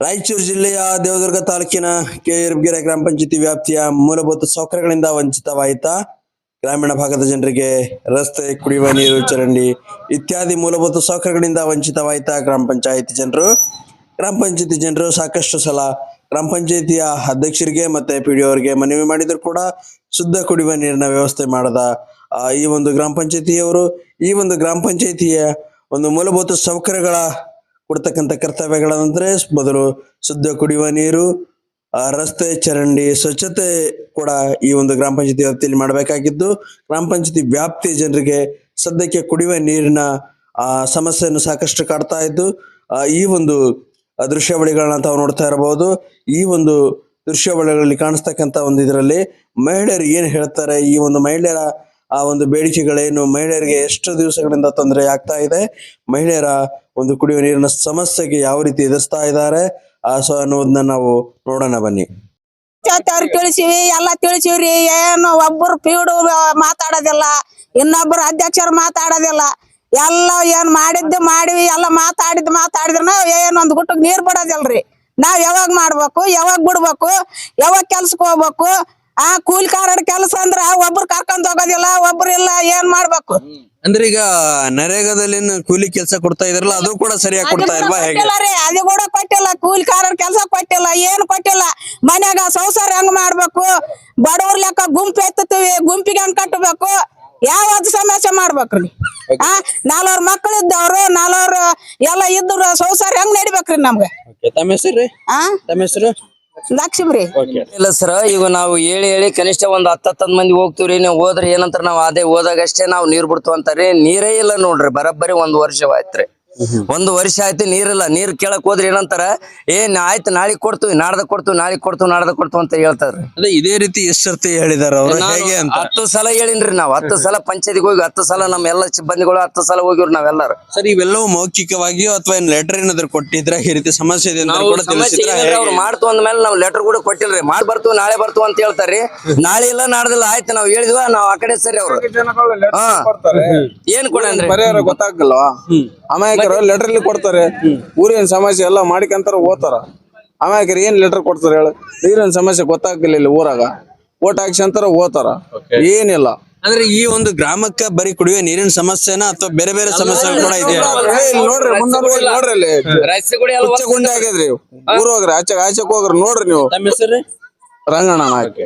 ರಾಯಚೂರು ಜಿಲ್ಲೆಯ ದೇವದುರ್ಗ ತಾಲೂಕಿನ ಕೆರ್ಗೆರೆ ಗ್ರಾಮ ಪಂಚಾಯತಿ ವ್ಯಾಪ್ತಿಯ ಮೂಲಭೂತ ಸೌಕರ್ಯಗಳಿಂದ ವಂಚಿತವಾಯಿತಾ ಗ್ರಾಮೀಣ ಭಾಗದ ಜನರಿಗೆ ರಸ್ತೆ, ಕುಡಿಯುವ ನೀರು, ಚರಂಡಿ ಇತ್ಯಾದಿ ಮೂಲಭೂತ ಸೌಕರ್ಯಗಳಿಂದ ವಂಚಿತವಾಯಿತಾ ಗ್ರಾಮ ಪಂಚಾಯತಿ ಜನರು. ಗ್ರಾಮ ಪಂಚಾಯತಿ ಜನರು ಸಾಕಷ್ಟು ಸಲ ಗ್ರಾಮ ಪಂಚಾಯತಿಯ ಅಧ್ಯಕ್ಷರಿಗೆ ಮತ್ತೆ ಪಿ ಡಿ ಅವರಿಗೆ ಮನವಿ ಮಾಡಿದ್ರು ಕೂಡ ಶುದ್ಧ ಕುಡಿಯುವ ನೀರಿನ ವ್ಯವಸ್ಥೆ ಮಾಡದ ಈ ಒಂದು ಗ್ರಾಮ ಪಂಚಾಯತಿಯವರು ಈ ಒಂದು ಗ್ರಾಮ ಪಂಚಾಯತಿಯ ಒಂದು ಮೂಲಭೂತ ಸೌಕರ್ಯಗಳ ಕೊಡ್ತಕ್ಕಂಥ ಕರ್ತವ್ಯಗಳಂದ್ರೆ ಮೊದಲು ಶುದ್ಧ ಕುಡಿಯುವ ನೀರು ರಸ್ತೆ ಚರಂಡಿ ಸ್ವಚ್ಛತೆ ಕೂಡ ಈ ಒಂದು ಗ್ರಾಮ ಪಂಚಾಯತಿ ವ್ಯಾಪ್ತಿಯಲ್ಲಿ ಮಾಡಬೇಕಾಗಿದ್ದು ಗ್ರಾಮ ಪಂಚಾಯತಿ ವ್ಯಾಪ್ತಿ ಜನರಿಗೆ ಸದ್ಯಕ್ಕೆ ಕುಡಿಯುವ ನೀರಿನ ಆ, ಸಮಸ್ಯೆಯನ್ನು ಸಾಕಷ್ಟು ಕಾಡ್ತಾ ಇದ್ದು ಈ ಒಂದು ದೃಶ್ಯಾವಳಿಗಳನ್ನ ತಾವು ನೋಡ್ತಾ ಇರಬಹುದು. ಈ ಒಂದು ದೃಶ್ಯಾವಳಿಗಳಲ್ಲಿ ಕಾಣಿಸ್ತಕ್ಕಂಥ ಒಂದು ಇದರಲ್ಲಿ ಮಹಿಳೆಯರು ಏನು ಹೇಳ್ತಾರೆ ಈ ಒಂದು ಮಹಿಳೆಯರ ಆ ಒಂದು ಬೇಡಿಕೆಗಳೇನು ಮಹಿಳೆಯರಿಗೆ ಎಷ್ಟು ದಿವಸಗಳಿಂದ ತೊಂದರೆ ಆಗ್ತಾ ಇದೆ, ಮಹಿಳೆಯರ ಒಂದು ಕುಡಿಯುವ ನೀರಿನ ಸಮಸ್ಯೆಗೆ ಯಾವ ರೀತಿ ಎದುರಿಸ್ತಾ ಇದ್ದಾರೆ, ಆ ಸೊ ಅನ್ನೋದನ್ನ ನಾವು ನೋಡೋಣ ಬನ್ನಿ. ತಿಳಿಸಿವಿ, ಎಲ್ಲ ತಿಳಿಸಿವ್ರಿ, ಏನು ಒಬ್ಬರು ಪೀಡು ಮಾತಾಡೋದಿಲ್ಲ, ಇನ್ನೊಬ್ರು ಅಧ್ಯಕ್ಷರು ಮಾತಾಡೋದಿಲ್ಲ, ಎಲ್ಲ ಏನ್ ಮಾಡಿದ್ದು ಮಾಡಿವಿ, ಎಲ್ಲ ಮಾತಾಡಿದ್ ಮಾತಾಡಿದ್ರ ಏನೊಂದ್ ಗುಟ್ಟಕ್ಕೆ ನೀರ್ ಬಿಡೋದಿಲ್ರಿ. ನಾವ್ ಯಾವಾಗ ಮಾಡ್ಬೇಕು, ಯಾವಾಗ ಬಿಡ್ಬೇಕು, ಯಾವಾಗ ಕೆಲ್ಸಕ್ಕೆ ಹೋಗ್ಬೇಕು ಆ ಕೂಲಿಕಾರರ ಕೆಲಸ ಅಂದ್ರ ಒಬ್ರು ಕರ್ಕೊಂಡ್ ಹೋಗೋದಿಲ್ಲ ಒಬ್ರು ಇಲ್ಲ ಏನ್ ಮಾಡ್ಬೇಕು? ಅಂದ್ರೆ ಈಗ ನರೇಗದಲ್ಲಿ ಕೂಲಿ ಕೆಲಸ ಕೊಡ್ತಾ ಇದ್ರಲ್ಲ ಅದು ಕೂಡ ಸರಿಯಾಗಿ ಕೊಡ್ತಾ ಅದು ಕೂಡ ಇಲ್ವಾ ಹೇಗೆ? ಕೊಟ್ಟಿಲ್ಲ ರೀ ಅದು ಕೂಡ ಕೊಟ್ಟಿಲ್ಲ ಕೂಲಿಕಾರರ ಕೆಲಸ ಕೊಟ್ಟಿಲ್ಲ ಏನು ಕೊಟ್ಟಿಲ್ಲ. ಮನ್ಯಾಗ ಸಂಸಾರ ಹೆಂಗ್ ಮಾಡ್ಬೇಕು? ಬಡವ್ರ ಲೆಕ್ಕ ಗುಂಪು ಎತ್ತುತ್ತೀವಿ ಗುಂಪಿಗೆ ಹೆಂಗ್ ಕಟ್ಟಬೇಕು? ಯಾವ್ದು ಸಮಸ್ಯೆ ಮಾಡ್ಬೇಕ್ರಿ? ಆ ನಾಲ್ವರು ಮಕ್ಳು ಇದ್ದವ್ರು ನಾಲ್ವರು ಎಲ್ಲ ಇದ್ರು ಸಂಸಾರ ಹೆಂಗ್ ನಡಿಬೇಕ್ರಿ ನಮ್ಗೆ? ತಮ್ಮ ಹೆಸರು ಆ? ತಮ್ಮ ಹೆಸರು? ಇಲ್ಲ ಸರ್, ಈಗ ನಾವು ಹೇಳಿ ಹೇಳಿ ಕನಿಷ್ಠ ಒಂದ್ ಹತ್ತ ಹತ್ತೊಂದ್ ಮಂದಿ ಹೋಗ್ತಿವ್ರಿ, ನೀವು ಹೋದ್ರೆ ಏನಂತಾರ ನಾವ್ ಅದೇ ಹೋದಾಗಷ್ಟೇ ನಾವು ನೀರ್ ಬಿಡ್ತು ಅಂತಾರ್ರಿ ನೀರೇ ಇಲ್ಲ ನೋಡ್ರಿ, ಬರಬ್ಬರಿ ಒಂದ್ ವರ್ಷವಾಯ್ತ್ರಿ ಒಂದು ವರ್ಷ ಆಯ್ತು ನೀರಿಲ್ಲ. ನೀರ್ ಕೇಳಕ್ ಹೋದ್ರೆ ಏನಂತಾರ ಏನ್ ಆಯ್ತು ನಾಳೆ ಕೊಡ್ತೀವಿ ನಾಡ್ದ ಕೊಡ್ತೀವಿ ನಾಳೆ ಕೊಡ್ತೀವಿ ನಾಡ್ದ ಕೊಡ್ತೀವಿ ಅಂತ ಹೇಳ್ತಾರೆ. ಅದೇ ಇದೇ ರೀತಿ ಎಷ್ಟು ಸರ್ತಿ ಹೇಳಿದಾರ ಅವರು ಹೇಗೆ ಅಂತ? ಹತ್ತು ಸಲ ಹೇಳಿನ್ರಿ ನಾವ್. ಹತ್ತು ಸಲ ಪಂಚಾಯತಿಗೆ ಹೋಗಿ ಹತ್ತು ಸಲ ನಮ್ಮ ಎಲ್ಲ ಸಿಬ್ಬಂದಿಗಳು ಹತ್ತು ಸಲ ಹೋಗಿವ್ರಿ ನಾವೆಲ್ಲರೂ. ಸರ್ ಇವೆಲ್ಲವೂ ಮೌಖಿಕವಾಗಿಯೋ ಅಥವಾ ಏನ್ ಲೆಟರ್ ಏನಾದ್ರು ಕೊಟ್ಟಿದ್ರ? ಈ ರೀತಿ ಸಮಸ್ಯೆ ಇದೆ ಅಂತ ನಾವು ಕೂಡ ತಿಳಿಸಿದ್ರ? ಅವ್ರು ಮಾಡ್ತು ಅಂದ್ಮೇಲೆ ನಾವು ಲೆಟರ್ ಕೂಡ ಕೊಟ್ಟಿಲ್ರಿ. ಮಾಡ್ ಬರ್ತು ನಾಳೆ ಬರ್ತು ಅಂತ ಹೇಳ್ತಾರ್ರಿ. ನಾಳೆ ಇಲ್ಲ ನಾಡ್ದಿಲ್ಲ ಆಯ್ತು ನಾವ್ ಹೇಳಿದ್ವ ನಾವ್ ಆ ಕಡೆ ಸರಿ ಅವ್ರು. ಹಾ. ಏನ್ ಕೊಡನ್ರಿ ಪರಿಹಾರ ಗೊತ್ತಾಗಲ್ವಾ ಅಮಾಯಕರು ಲೆಟರ್ ಇಲ್ಲಿ ಕೊಡ್ತಾರೆ. ಊರಿನ ಸಮಸ್ಯೆ ಎಲ್ಲ ಮಾಡ್ಕೊಂತಾರ ಓದ್ತಾರ. ಅಮಾಯಕರು ಏನ್ ಲೆಟರ್ ಕೊಡ್ತಾರ ಹೇಳ? ನೀರಿನ ಸಮಸ್ಯೆ ಗೊತ್ತಾಗಲಿಲ್ಲ ಇಲ್ಲಿ ಊರಾಗ. ಓಟ್ ಹಾಕ್ಸಿ ಅಂತಾರ ಓದ್ತಾರ. ಏನಿಲ್ಲ. ಅಂದ್ರೆ ಈ ಒಂದು ಗ್ರಾಮಕ್ಕೆ ಬರೀ ಕುಡಿಯುವ ನೀರಿನ ಸಮಸ್ಯೆನ ಅಥವಾ ಬೇರೆ ಬೇರೆ ಸಮಸ್ಯೆ ಕೂಡ ಇದೆಯಾ? ಏ, ಇಲ್ಲಿ ನೋಡ್ರಿ ನೋಡ್ರಿ ಗುಂಡೆ ಆಗ್ಯದ್ರಿ ಊರ್ ಹೋಗ್ರಿ ಆಚೆ ಆಚೆಕ್ ಹೋಗ್ರಿ ನೋಡ್ರಿ ನೀವು. ತಮ್ಮ ಹೆಸರು? ರಂಗಣ್ಣ ನಾಯ್ಕ.